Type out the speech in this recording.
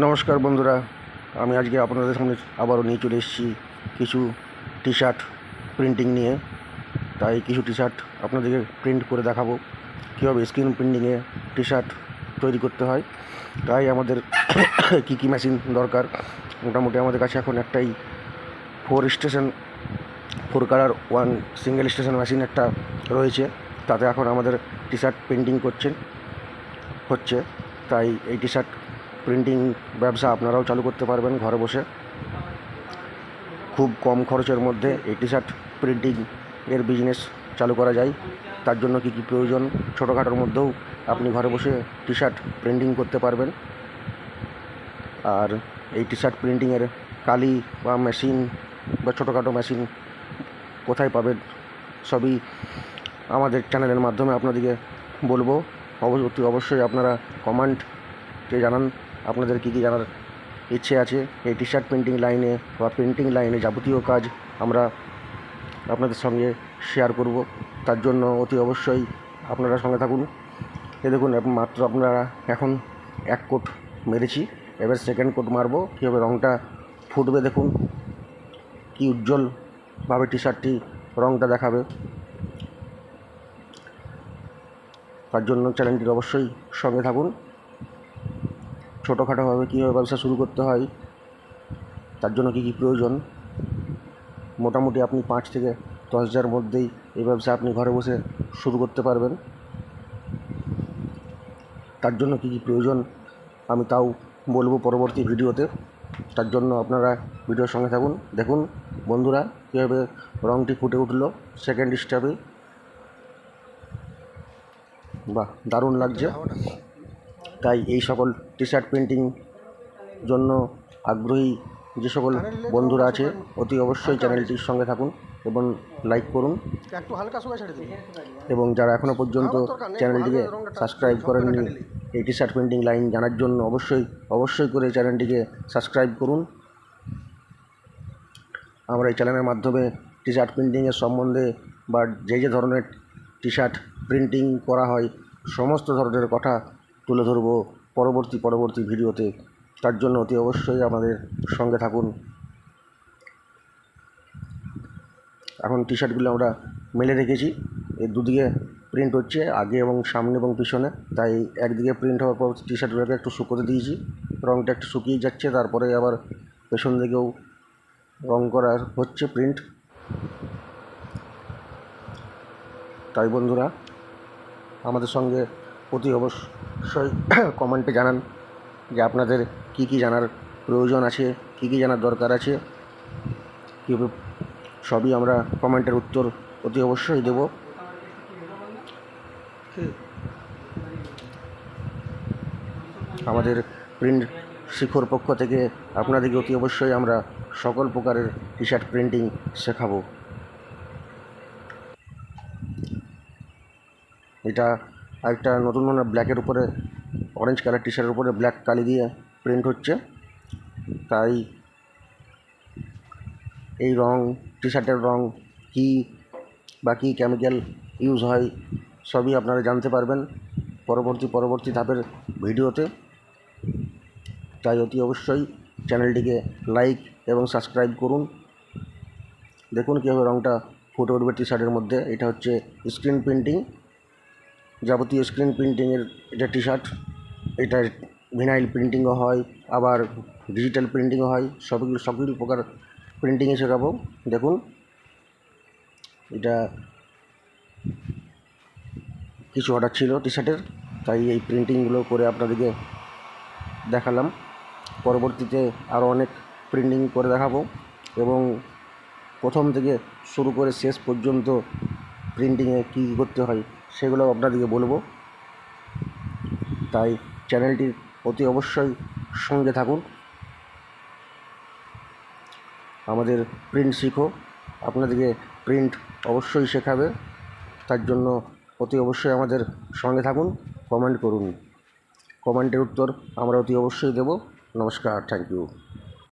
নমস্কার বন্ধুরা, আমি আজকে আপনাদের সামনে আবারও নিয়ে চলে এসেছি কিছু টি শার্ট প্রিন্টিং নিয়ে। তাই কিছু টি শার্ট আপনাদেরকে প্রিন্ট করে দেখাবো, কীভাবে স্ক্রিন প্রিন্টিংয়ে টি শার্ট তৈরি করতে হয়। তাই আমাদের কী কী মেশিন দরকার, মোটামুটি আমাদের কাছে এখন একটাই four station four colour one single station machine একটা রয়েছে। তাতে এখন আমাদের টি শার্ট প্রিন্টিং করছেন হচ্ছে। তাই এই টি শার্ট প্রিন্টিং ব্যবসা আপনারাও চালু করতে পারবেন ঘরে বসে। খুব কম খরচের মধ্যে এই টি শার্ট প্রিন্টিং এর বিজনেস চালু করা যায়। তার জন্য কী কী প্রয়োজন ছোটোখাটোর মধ্যেও আপনি ঘরে বসে টি শার্ট প্রিন্টিং করতে পারবেন। আর এই টি শার্ট প্রিন্টিংয়ের কালি বা মেশিন বা ছোটোখাটো মেশিন কোথায় পাবেন সবই আমাদের চ্যানেলের মাধ্যমে আপনাদেরকে বলব। অবশ্যই অবশ্যই আপনারা কমেন্টে জানান। আপনাদের কী কী জানার ইচ্ছে আছে? এই টি শার্ট প্রিন্টিং লাইনে বা প্রিন্টিং লাইনে যাবতীয় কাজ আমরা আপনাদের সঙ্গে শেয়ার করব। তার জন্য অতি অবশ্যই আপনারা সঙ্গে থাকুন। এ দেখুন মাত্র আপনারা এখন এক কোট মেরেছি। এবার সেকেন্ড কোট মারবো। কীভাবে রঙটা ফুটবে দেখুন। কি উজ্জ্বলভাবে টি শার্টটি রঙটা দেখাবে। তার জন্য চ্যানেলটির অবশ্যই সঙ্গে থাকুন। ছোটোখাটোভাবে কীভাবে ব্যবসা শুরু করতে হয়, তার জন্য কী কী প্রয়োজন? মোটামুটি আপনি পাঁচ থেকে দশ হাজার মধ্যেই এই ব্যবসা আপনি ঘরে বসে শুরু করতে পারবেন। তার জন্য কী কী প্রয়োজন আমি তাও বলব পরবর্তী ভিডিওতে। তার জন্য আপনারা ভিডিওর সঙ্গে থাকুন। দেখুন বন্ধুরা কীভাবে রঙটি ফুটে উঠল সেকেন্ড স্টেপে বাহ, দারুণ লাগছে। তাই এই সকল টি শার্ট প্রিন্টিং জন্য আগ্রহী যে সকল বন্ধুরা আছে, অতি অবশ্যই চ্যানেলটির সঙ্গে থাকুন এবং লাইক করুন। এবং যারা এখনও পর্যন্ত চ্যানেলটিকে সাবস্ক্রাইব করেননি, এই টি শার্ট প্রিন্টিং লাইন জানার জন্য অবশ্যই অবশ্যই করে চ্যানেলটিকে সাবস্ক্রাইব করুন। আমরা এই চ্যানেলের মাধ্যমে টি শার্ট প্রিন্টিংয়ের সম্বন্ধে বা যে যে ধরনের টি শার্ট প্রিন্টিং করা হয়, সমস্ত ধরনের কথা তুলে ধরব পরবর্তী পরবর্তী ভিডিওতে। তার জন্য অতি অবশ্যই আমাদের সঙ্গে থাকুন। এখন টি শার্টগুলো আমরা মেলে রেখেছি। এর দুদিকে প্রিন্ট হচ্ছে, আগে এবং সামনে এবং পিছনে। তাই একদিকে প্রিন্ট হওয়ার পর টি শার্টগুলোকে একটু শুকোতে দিয়েছি। রঙটা একটু শুকিয়ে যাচ্ছে, তারপরে আবার পেছন দিকেও রং করা হচ্ছে প্রিন্ট তাই বন্ধুরা, আমাদের সঙ্গে অতি অবশ্যই কমেন্টে জানান যে আপনাদের কী কী জানার প্রয়োজন আছে, কী কী জানার দরকার আছে। কীভাবে সবই আমরা কমেন্টের উত্তর অতি অবশ্যই দেব। আমাদের প্রিন্ট শিখর পক্ষ থেকে আপনাদেরকে অতি অবশ্যই আমরা সকল প্রকারের টি শার্ট প্রিন্টিং শেখাবো। এটা একটা নতুন ধরনের ব্ল্যাকের উপরে অরেঞ্জ কালার টি শার্টের উপরে ব্ল্যাক কালি দিয়ে প্রিন্ট হচ্ছে। তাই এই রং টি শার্টের রং কী বা কী কেমিক্যাল ইউজ হয়, সবই আপনারা জানতে পারবেন পরবর্তী পরবর্তী ধাপের ভিডিওতে। তাই অতি অবশ্যই চ্যানেলটিকে লাইক এবং সাবস্ক্রাইব করুন। দেখুন কীভাবে রঙটা ফুটে উঠবে টি শার্টের মধ্যে, এটা হচ্ছে স্ক্রিন প্রিন্টিং যাবতীয় স্ক্রিন প্রিন্টিংয়ের এটা টি শার্ট এটা ভিনাইল প্রিন্টিংও হয়, আবার ডিজিটাল প্রিন্টিংও হয়, সবগুলো সবগুলো প্রকার প্রিন্টিংয়ে শেখাবো। দেখুন, এটা কিছু অর্ডার ছিল টি শার্টের তাই এই প্রিন্টিংগুলো করে আপনাদেরকে দেখালাম। পরবর্তীতে আরও অনেক প্রিন্টিং করে দেখাবো এবং প্রথম থেকে শুরু করে শেষ পর্যন্ত প্রিন্টিংয়ে কী করতে হয় সেগুলো আপনাদেরকে বলব। তাই চ্যানেলটির অতি অবশ্যই সঙ্গে থাকুন। আমাদের প্রিন্ট শিখো। আপনাদেরকে প্রিন্ট অবশ্যই শেখাবে। তার জন্য অতি অবশ্যই আমাদের সঙ্গে থাকুন কমেন্ট করুন। কমেন্টের উত্তর আমরা অতি অবশ্যই দেব। নমস্কার থ্যাংক ইউ